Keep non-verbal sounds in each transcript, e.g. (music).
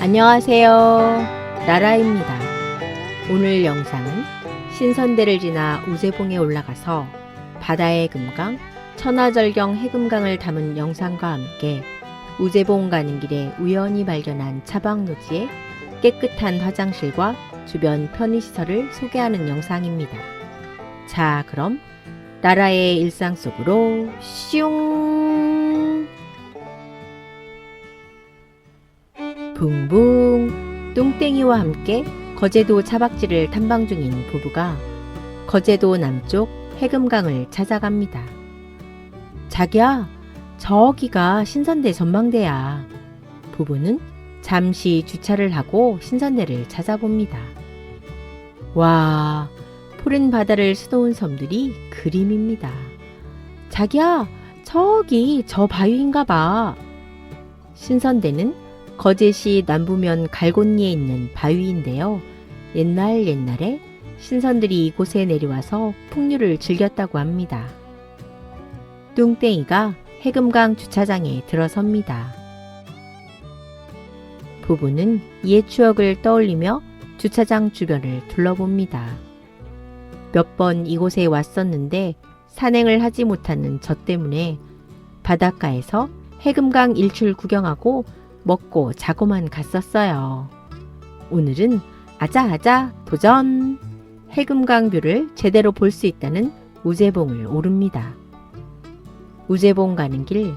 안녕하세요. 나라입니다. 오늘 영상은 신선대를 지나 우제봉에 올라가서 바다의 금강, 천하절경 해금강을 담은 영상과 함께 우제봉 가는 길에 우연히 발견한 차박노지의 깨끗한 화장실과 주변 편의시설을 소개하는 영상입니다. 자, 그럼 나라의 일상 속으로 슝! 붕붕 뚱땡이와 함께 거제도 차박지를 탐방 중인 부부가 거제도 남쪽 해금강을 찾아갑니다. 자기야, 저기가 신선대 전망대야. 부부는 잠시 주차를 하고 신선대를 찾아봅니다. 와, 푸른 바다를 수놓은 섬들이 그림입니다. 자기야, 저기 저 바위인가 봐. 신선대는 거제시 남부면 갈곤리에 있는 바위인데요. 옛날 옛날에 신선들이 이곳에 내려와서 풍류를 즐겼다고 합니다. 뚱땡이가 해금강 주차장에 들어섭니다. 부부는 옛 추억을 떠올리며 주차장 주변을 둘러봅니다. 몇 번 이곳에 왔었는데 산행을 하지 못하는 저 때문에 바닷가에서 해금강 일출 구경하고 먹고 자고만 갔었어요. 오늘은 아자아자 도전! 해금강 뷰를 제대로 볼 수 있다는 우제봉을 오릅니다. 우제봉 가는 길,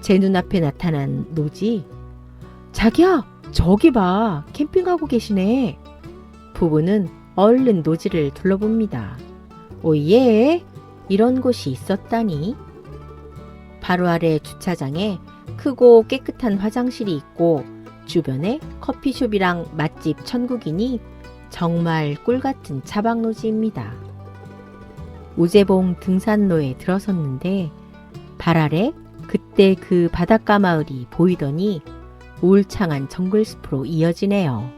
제 눈앞에 나타난 노지. 자기야, 저기 봐. 캠핑하고 계시네. 부부는 얼른 노지를 둘러봅니다. 오예! 이런 곳이 있었다니. 바로 아래 주차장에 크고 깨끗한 화장실이 있고 주변에 커피숍이랑 맛집 천국이니 정말 꿀 같은 차박로지입니다. 우제봉 등산로에 들어섰는데 발 아래 그때 그 바닷가 마을이 보이더니 울창한 정글 숲으로 이어지네요.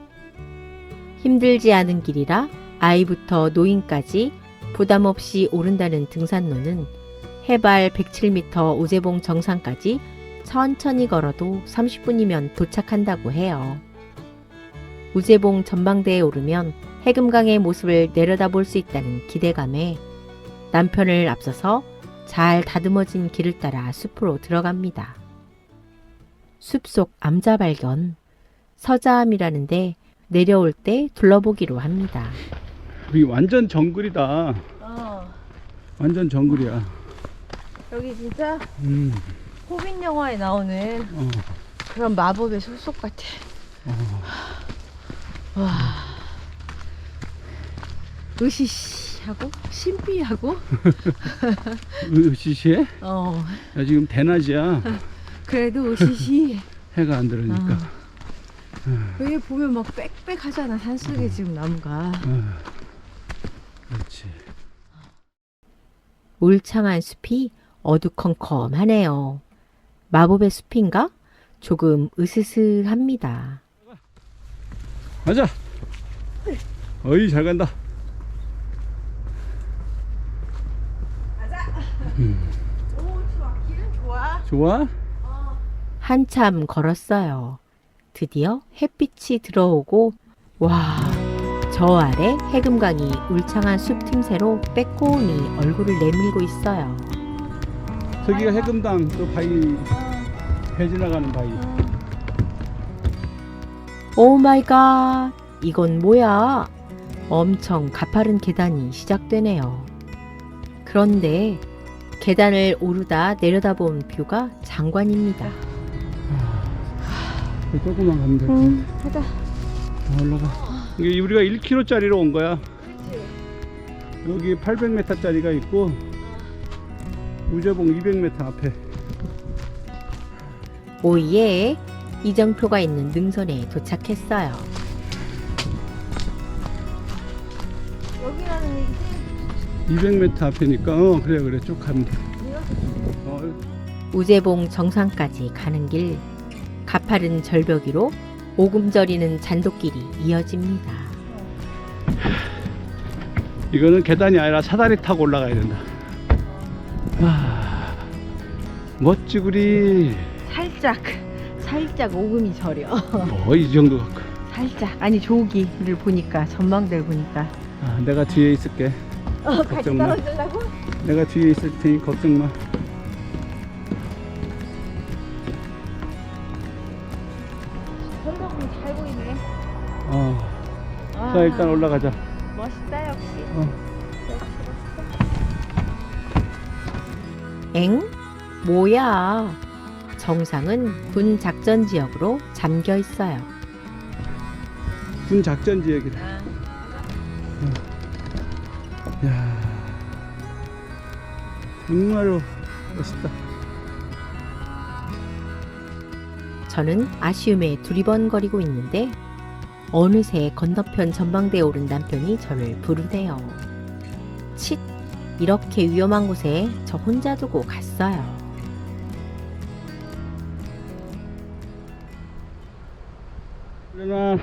힘들지 않은 길이라 아이부터 노인까지 부담 없이 오른다는 등산로는 해발 107m 우제봉 정상까지 천천히 걸어도 30분이면 도착한다고 해요. 우제봉 전망대에 오르면 해금강의 모습을 내려다볼 수 있다는 기대감에 남편을 앞서서 잘 다듬어진 길을 따라 숲으로 들어갑니다. 숲속 암자 발견. 서자암이라는데 내려올 때 둘러보기로 합니다. 여기 완전 정글이다. 어, 완전 정글이야. 여기 진짜 음, 호빗 영화에 나오는 어, 그런 마법의 숲속 같아. 어. 와. 으시시하고 신비하고 (laughs) 으시시해? 어 야, 지금 대낮이야. 그래도 으시시 (laughs) 해가 안 들으니까. 여기 보면 막 빽빽하잖아 산속에 지금 나무가 어. 그렇지. 울창한 숲이 어두컴컴하네요. 마법의 숲인가? 조금 으스스합니다. 가자. 어이, 잘 간다. 오 좋아 길은 좋아. 좋아? 한참 걸었어요. 드디어 햇빛이 들어오고 와, 저 아래 해금강이 울창한 숲 틈새로 빼꼼히 얼굴을 내밀고 있어요. 저기가 해금당 그 바위 배 지나가는 바위. 오 마이 갓. 이건 뭐야? 엄청 가파른 계단이 시작되네요. 그런데 계단을 오르다 내려다본 뷰가 장관입니다. 그 조금만 가면 돼. 응, 가자. 어, 올라가. 이게 우리가 1km짜리로 온 거야. 여기 800m짜리가 있고 우제봉 200m 앞에. 오예, 이정표가 있는 능선에 도착했어요. 여기라는 얘기지? 200m 앞이니까 어 그래 그래 쭉 가면 돼. 어, 우제봉 정상까지 가는 길, 가파른 절벽 위로 오금저리는 잔도길이 이어집니다. 이거는 계단이 아니라 사다리 타고 올라가야 된다. 멋지구리. 살짝 살짝 오금이 저려. 거의 이 정도 갖고. 살짝 아니 조기를 보니까 전망대를 보니까. 아, 내가 뒤에 있을게. 어 같이 걱정 마. 떨어지려고? 내가 뒤에 있을 테니 걱정 마. 설렁이 잘 보이네. 어. 아, 자 일단 올라가자. 멋있다 역시. 어. 엥? 뭐야? 정상은 군 작전 지역으로 잠겨 있어요. 군 작전 지역이다. 아, 야. 정말로 멋있다. 저는 아쉬움에 두리번거리고 있는데 어느새 건너편 전망대에 오른 남편이 저를 부르네요. 칫! 이렇게 위험한 곳에 저 혼자 두고 갔어요. 일어나.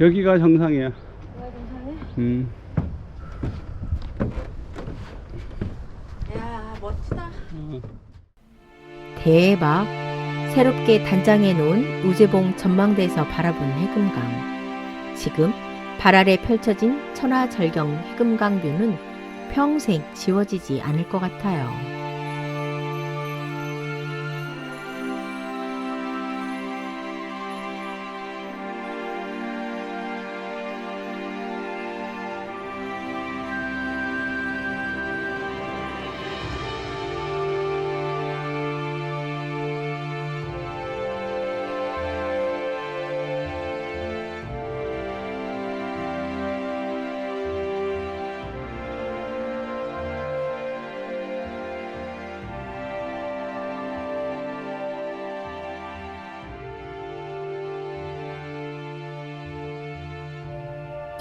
여기가 정상이야. 음. 야 멋지다. 어. 대박! 새롭게 단장해 놓은 우제봉 전망대에서 바라본 해금강. 지금 발 아래 펼쳐진 천하절경 해금강 뷰는 평생 지워지지 않을 것 같아요.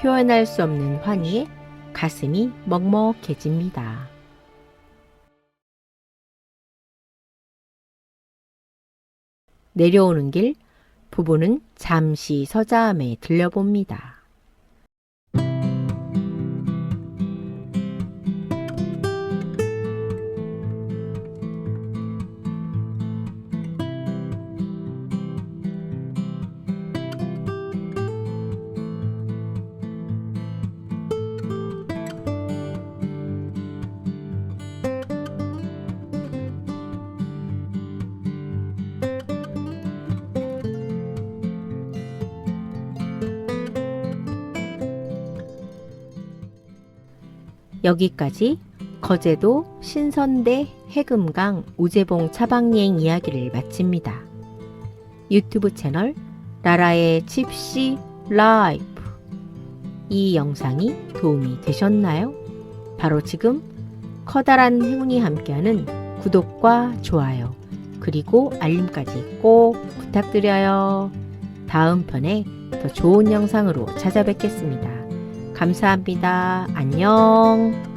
표현할 수 없는 환희에 가슴이 먹먹해집니다. 내려오는 길 부부는 잠시 서자함에 들려봅니다. 여기까지 거제도 신선대 해금강 우제봉 차박여행 이야기를 마칩니다. 유튜브 채널 라라의 칩시 라이프 이 영상이 도움이 되셨나요? 바로 지금 커다란 행운이 함께하는 구독과 좋아요 그리고 알림까지 꼭 부탁드려요. 다음 편에 더 좋은 영상으로 찾아뵙겠습니다. 감사합니다. 안녕.